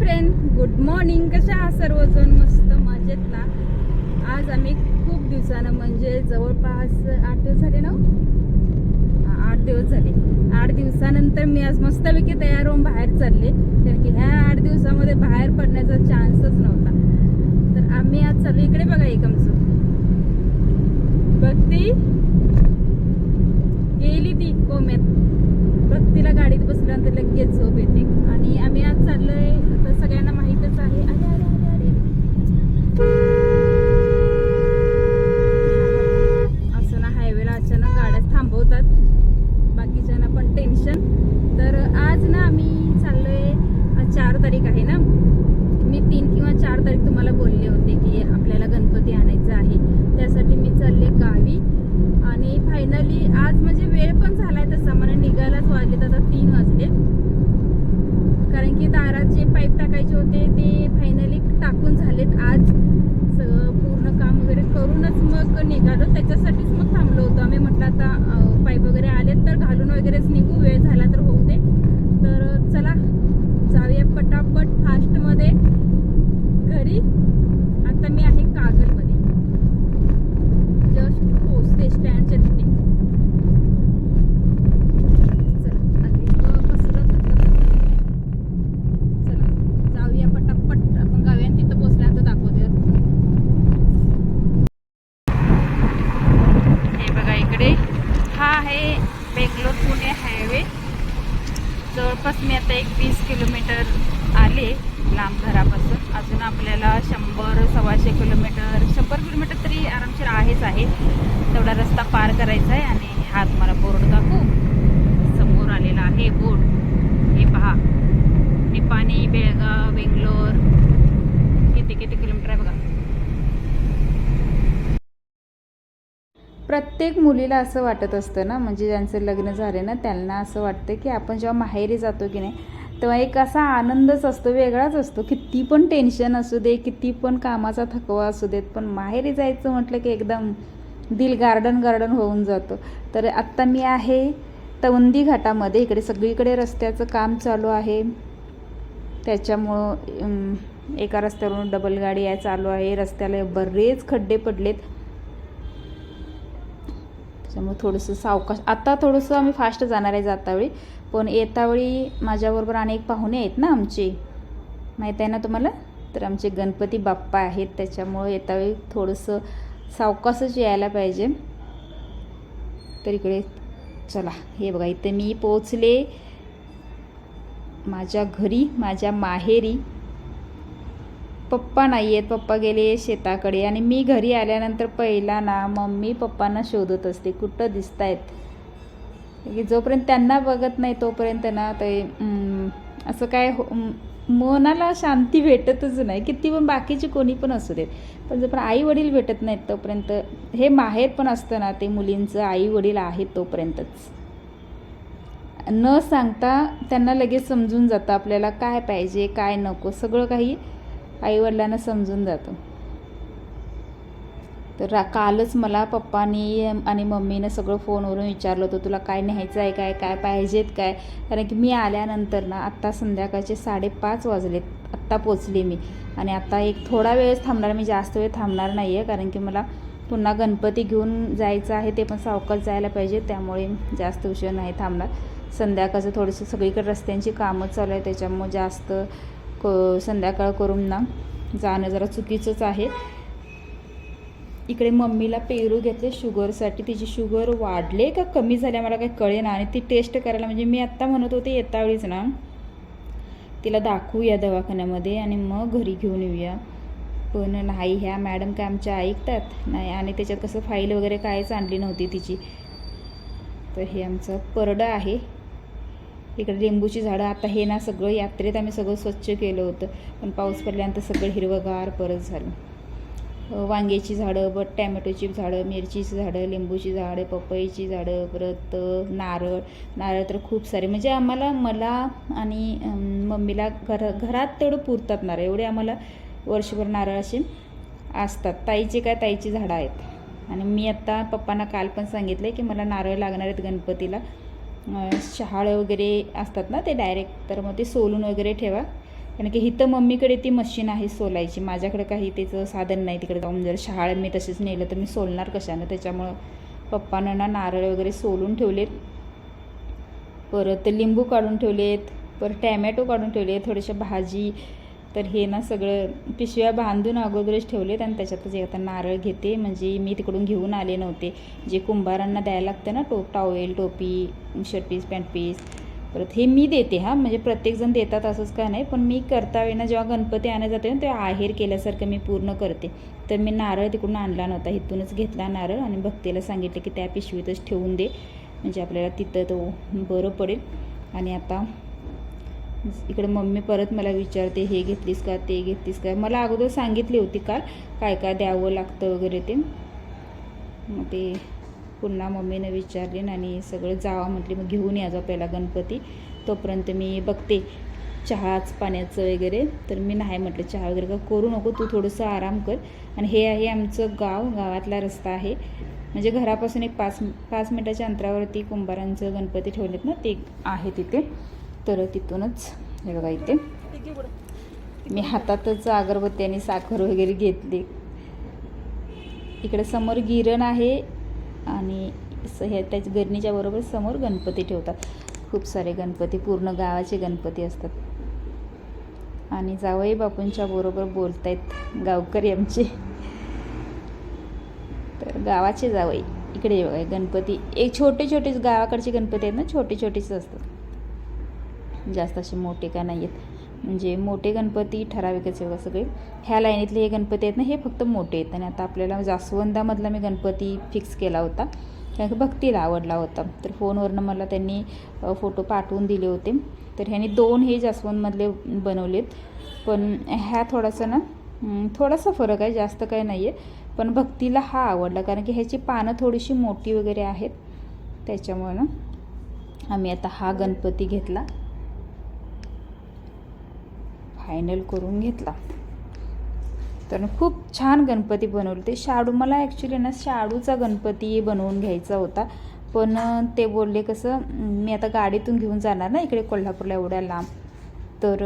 Friend good morning कशा आहात सर्वजण? मस्त मजेत ना आज आम्ही खूप दिवसानं म्हणजे जवळपास आठ दिवस झाले ना हो? आठ दिवस झाले. आठ दिवसानंतर मी आज मस्तपैकी तयार होऊन बाहेर चालले. कारण की ह्या आठ दिवसामध्ये बाहेर पडण्याचा चान्सच नव्हता. तर आम्ही आज चालू इकडे बघा एकमचं. बघती गेली ती कोम्यात भक्तीला गाडीत बसल्यानंतर लगेच झोप येते आणि आम्ही आज चाललोय आता सगळ्यांना माहीतच आहे अरे अरे अरे अरे असं ना हायवेला अचानक गाड्या थांबवतात बाकीच्यांना पण टेन्शन तर आज ना आम्ही चाललोय आज चार तारीख आहे ना मी तीन किंवा चार तारीख तुम्हाला बोलले होते की आपल्याला गणपती आणायचा आहे त्यासाठी मी चालले गावी आणि फायनली आज म्हणजे वेळ पण झालाय तसा मला निघायलाच वाजलेत आता तीन वाजले कारण की दारात जे पाईप टाकायचे होते ते फायनली टाकून झालेत आज सगळं पूर्ण काम वगैरे करूनच मग निघालो त्याच्यासाठीच मग थांबलो होतो आम्ही म्हटलं आता पाईप वगैरे आलेत तर घालून वगैरेच निघू वेळ झाला तर होऊ दे तर चला जाऊया पटापट फास्टमध्ये घरी. आता मी आहे कागलमध्ये. जस्ट पोचते स्टँडच्या तिथे. चला आधी ब- चला जाऊया पटापट. आपण गावी तिथं पोचल्यानंतर दाखवते. हे बघा इकडे. हा आहे बेंगलोर पुणे हायवे. जवळपास मी आता एक वीस किलोमीटर आहे लांब घरापासून अजून आपल्याला शंभर सव्वाशे किलोमीटर शंभर किलोमीटर तरी आरामशीर आहेच आहे. तेवढा रस्ता पार करायचा आहे आणि हा तुम्हाला बोर्ड दाखवू. समोर आलेला आहे बोर्ड. हे पहा. निपाणी बेळगाव बेंगलोर किती किती किलोमीटर आहे बघा. प्रत्येक मुलीला असं वाटत असतं ना म्हणजे ज्यांचं लग्न झाले ना त्यांना असं वाटतं की आपण जेव्हा माहेरी जातो की नाही तेव्हा एक असा आनंदच असतो वेगळाच असतो. किती पण टेन्शन असू दे किती पण कामाचा थकवा असू देत पण माहेरी जायचं म्हटलं की एकदम दिल गार्डन गार्डन होऊन जातो. तर आत्ता मी आहे तवंदी घाटामध्ये. इकडे सगळीकडे रस्त्याचं काम चालू आहे. त्याच्यामुळं एका रस्त्यावरून डबल गाडी आहे चालू आहे. रस्त्याला बरेच खड्डे पडलेत. त्याच्यामुळे थोडंसं सावकाश आता थोडंसं आम्ही फास्ट जाणार आहे जातावेळी. पण येतावेळी माझ्याबरोबर अनेक पाहुणे आहेत ना आमचे. माहीत आहे ना तुम्हाला? तर आमचे गणपती बाप्पा आहेत. त्याच्यामुळं येतावेळी थोडंसं सावकाशच यायला पाहिजे. तर इकडे चला. हे बघा इथे मी पोचले माझ्या घरी माझ्या माहेरी. पप्पा नाही आहेत पप्पा गेले शेताकडे. आणि मी घरी आल्यानंतर पहिला ना मम्मी पप्पांना शोधत असते कुठं दिसत आहेत की जोपर्यंत त्यांना बघत नाही तोपर्यंत ना ते असं काय हो- मनाला शांती भेटतच नाही. किती पण बाकीचे कोणी पण असू देत. पण जोपर्यंत आई वडील भेटत नाहीत तोपर्यंत हे माहेर पण असतं ना ते मुलींचं आई वडील आहेत तोपर्यंतच. न सांगता त्यांना लगेच समजून जातं आपल्याला काय पाहिजे काय नको सगळं काही आईवडिलांना समजून जातं. तर रा कालच मला पप्पानी आणि मम्मीनं सगळं फोनवरून विचारलं होतं तुला काय न्यायचं आहे काय काय पाहिजेत काय? कारण की मी आल्यानंतर ना आत्ता संध्याकाळचे साडेपाच वाजलेत. आत्ता पोचले मी. आणि आत्ता एक थोडा वेळच थांबणार मी जास्त वेळ थांबणार नाही आहे कारण की मला पुन्हा गणपती घेऊन जायचं आहे ते पण सावकाश जायला पाहिजे त्यामुळे जास्त उशीर नाही थांबणार. संध्याकाळचं थोडंसं सगळीकडे रस्त्यांची कामं चालू आहे त्याच्यामुळे जास्त क संध्याकाळ करून ना जाणं जरा चुकीचंच आहे. इकडे मम्मीला पेरू घेतले शुगरसाठी. तिची शुगर वाढले का कमी झाल्या मला काही कळे ना. आणि ती टेस्ट करायला म्हणजे मी आत्ता म्हणत होते येतावेळीच ना. तिला दाखवूया दवाखान्यामध्ये आणि मग घरी घेऊन येऊया. पण नाही ह्या मॅडम काय आमच्या ऐकतात? नाही आणि त्याच्यात कसं फाईल वगैरे कायच आणली नव्हती तिची. तर हे आमचं परडं आहे. इकडे लिंबूची झाडं आता हे ना सगळं यात्रेत आम्ही सगळं स्वच्छ केलं होतं. पण पाऊस पडल्यानंतर सगळं हिरवंगार परत झालं. वांग्याची झाडं बट टॅमॅटोची झाडं मिरचीची झाडं लिंबूची झाडं पपईची झाडं परत नारळ. नारळ तर खूप सारे. म्हणजे आम्हाला मला आणि मम्मीला घर घरात तेवढं पुरतात नारळ. एवढे आम्हाला वर्षभर नारळ असे असतात. ताईचे काय ताईची झाडं आहेत. आणि मी आत्ता पप्पांना काल पण सांगितलं की मला नारळ लागणार आहेत गणपतीला. शहाळं वगैरे असतात ना ते डायरेक्ट तर मग ते सोलून वगैरे ठेवा. कारण की इथं मम्मीकडे ती मशीन आहे सोलायची. माझ्याकडे काही त्याचं साधन नाही तिकडे. जाऊन जर शहाळ मी तसेच नेलं तर मी सोलणार कशानं? त्याच्यामुळं पप्पानं ना नारळ वगैरे सोलून ठेवलेत. परत लिंबू काढून ठेवलेत. परत टॅमॅटो काढून ठेवले थोडीशी भाजी तर हे ना सगळं पिशव्या बांधून अगोदरच ठेवलेत आणि त्याच्यातच आता नारळ घेते. म्हणजे मी तिकडून घेऊन आले नव्हते. जे कुंभारांना द्यायला लागतं ना टोप टावेल टोपी शर्ट पीस पॅन्ट पीस परत हे मी देते हां. म्हणजे प्रत्येकजण देतात असंच का नाही. पण मी करता वेळेला जेव्हा गणपती आणायला जाते ना तेव्हा आहेर केल्यासारखं मी पूर्ण करते. तर मी नारळ तिकडून आणला नव्हता. इथूनच घेतला नारळ आणि भक्तीला सांगितलं की त्या पिशवीतच ठेवून दे. म्हणजे आपल्याला तिथं तो बरं पडेल. आणि आता इकडे मम्मी परत मला विचारते हे घेतलीस का ते घेतलीस का? मला अगोदर सांगितली होती काल काय काय द्यावं लागतं वगैरे ते. मग ते पुन्हा मम्मीनं विचारले आणि सगळं जावा म्हटले मग घेऊन या जा पहिला गणपती तोपर्यंत मी बघते चहाच पाण्याचं वगैरे. तर मी नाही म्हटलं चहा वगैरे का करू नको तू थोडंसं आराम कर. आणि हे आहे आमचं गाव गावातला रस्ता आहे. म्हणजे घरापासून एक पाच पाच मिनटाच्या अंतरावरती कुंभारांचं गणपती ठेवलेत ना ते आहे तिथे. तर तिथूनच हे बघा इथे. मी हातातच अगरबत्ती आणि साखर वगैरे घेतली. इकडे समोर गिरण आहे आणि स- हे त्याच्या गिरणीच्या बरोबर समोर गणपती ठेवतात. खूप सारे गणपती पूर्ण गावाचे गणपती असतात. आणि जावई बापूंच्या बरोबर बोलतायत गावकरी आमचे. तर गावाचे जावई. इकडे बघा गणपती. एक छोटे छोटेच गावाकडचे गणपती आहेत ना छोटे छोटेच असतात. जास्त असे मोठे का नाही आहेत. म्हणजे मोठे गणपती ठराविकच आहे बघा सगळे. ह्या लाईनीतले हे गणपती आहेत ना हे फक्त मोठे आहेत. आणि आता आपल्याला म्हणजे जास्वंदामधला मी गणपती फिक्स केला होता. कारण की भक्तीला आवडला होता. तर फोनवरनं मला त्यांनी फोटो पाठवून दिले होते. तर ह्याने दोन हे जास्वंदमधले बनवलेत. पण ह्या थोडासा ना थोडासा फरक आहे. जास्त काही नाही आहे. पण भक्तीला हा आवडला. कारण की ह्याची पानं थोडीशी मोठी वगैरे आहेत. त्याच्यामुळं ना आम्ही आता हा गणपती घेतला. फायनल करून घेतला. तर खूप छान गणपती बनवले. ते शाडू मला ॲक्च्युली ना शाडूचा गणपती बनवून घ्यायचा होता. पण ते बोलले कसं मी आता गाडीतून घेऊन जाणार ना इकडे कोल्हापूरला एवढ्या लांब तर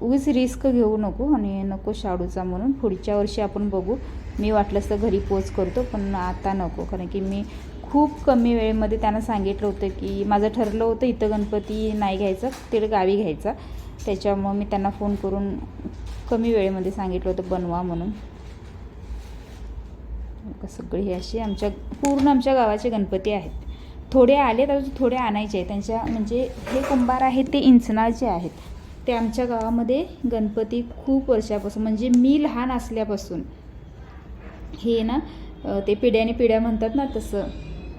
उगीच रिस्क घेऊ नको आणि नको शाडूचा म्हणून. पुढच्या वर्षी आपण बघू. मी वाटलंच तर घरी पोच करतो पण आता नको. कारण की मी खूप कमी वेळेमध्ये त्यांना सांगितलं होतं की माझं ठरलं होतं इथं गणपती नाही घ्यायचा तिकडे गावी घ्यायचा. त्याच्यामुळं मी त्यांना फोन करून कमी वेळेमध्ये सांगितलं होतं बनवा म्हणून. सगळी हे असे आमच्या पूर्ण आमच्या गावाचे गणपती आहेत. थोडे आले तर थोडे आणायचे आहेत. त्यांच्या म्हणजे हे कुंभार आहेत ते इंचनाचे आहेत. ते आमच्या गावामध्ये गणपती खूप वर्षापासून म्हणजे मी लहान असल्यापासून. हे ना ते पिढ्याने पिढ्या म्हणतात ना तसं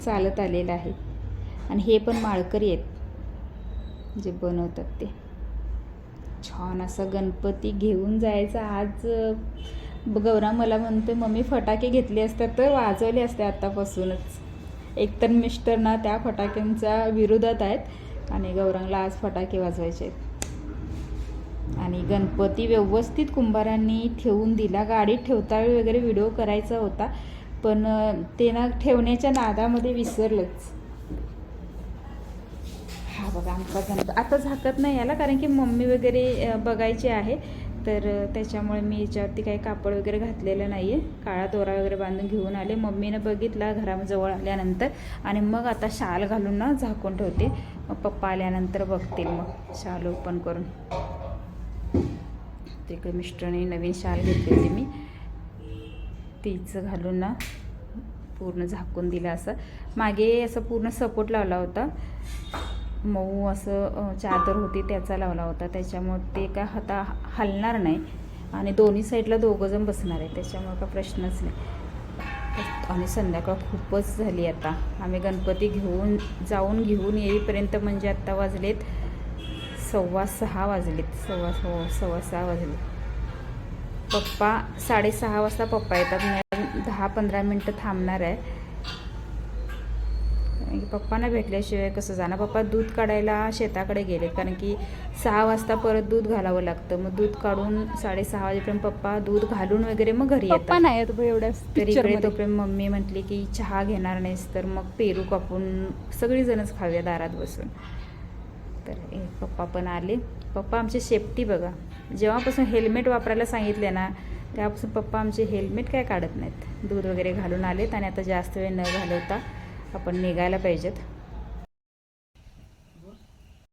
चालत आलेलं आहे. आणि हे पण माळकरी आहेत. जे बनवतात ते. छान असा गणपती घेऊन जायचा. आज गौरा मला म्हणते मम्मी फटाके घेतले असतात तर वाजवले असते आत्तापासूनच. एकतर मिस्टर ना त्या फटाक्यांच्या विरोधात आहेत आणि गौरांगला आज फटाके वाजवायचे आहेत. आणि गणपती व्यवस्थित कुंभारांनी ठेवून दिला. गाडीत ठेवता वेळी वगैरे व्हिडिओ करायचा होता पण ते ना ठेवण्याच्या नादामध्ये विसरलंच. बघा आमचा गणपती आता झाकत नाही याला कारण की मम्मी वगैरे बघायची आहे. तर त्याच्यामुळे मी याच्यावरती काही कापड वगैरे घातलेलं नाही आहे काळा दोरा वगैरे बांधून घेऊन आले. मम्मीनं बघितला घराजवळ आल्यानंतर. आणि मग आता शाल घालून ना झाकून ठेवते. मग पप्पा आल्यानंतर बघतील मग. शाल ओपन करून. तिकडे मिस्टरने नवीन शाल घेतली होती मी. तिचं घालून ना पूर्ण झाकून दिलं असं. मागे असं पूर्ण सपोर्ट लावला होता. मऊ असं चादर होती त्याचा लावला होता. त्याच्यामुळं ते काय हाता हलणार नाही. आणि दोन्ही साईडला दोघंजण बसणार आहे त्याच्यामुळं काय प्रश्नच नाही. आणि संध्याकाळ खूपच झाली आता. आम्ही गणपती घेऊन जाऊन घेऊन येईपर्यंत म्हणजे आत्ता वाजलेत सव्वा सहा वाजलेत. सव्वा सव्वा सव्वा सहा वाजले पप्पा साडेसहा वाजता पप्पा येतात. दहा पंधरा मिनटं थांबणार आहे. कारण की पप्पांना भेटल्याशिवाय कसं जाणार? पप्पा दूध काढायला शेताकडे गेले कारण की सहा वाजता परत दूध घालावं लागतं. मग दूध काढून साडेसहा वाजेपर्यंत पप्पा दूध घालून वगैरे मग घरी येतात. नाही एवढ्या तर इकडे. तोपर्यंत मम्मी म्हटली की चहा घेणार नाहीस तर मग पेरू कापून सगळीजणच खाऊया दारात बसून. तर पप्पा पण आले. पप्पा आमची सेफ्टी बघा. जेव्हापासून हेल्मेट वापरायला सांगितले ना तेव्हापासून पप्पा आमचे हेल्मेट काय काढत नाहीत. दूध वगैरे घालून आलेत आणि आता जास्त वेळ न घालवता आपण निघायला पाहिजेत.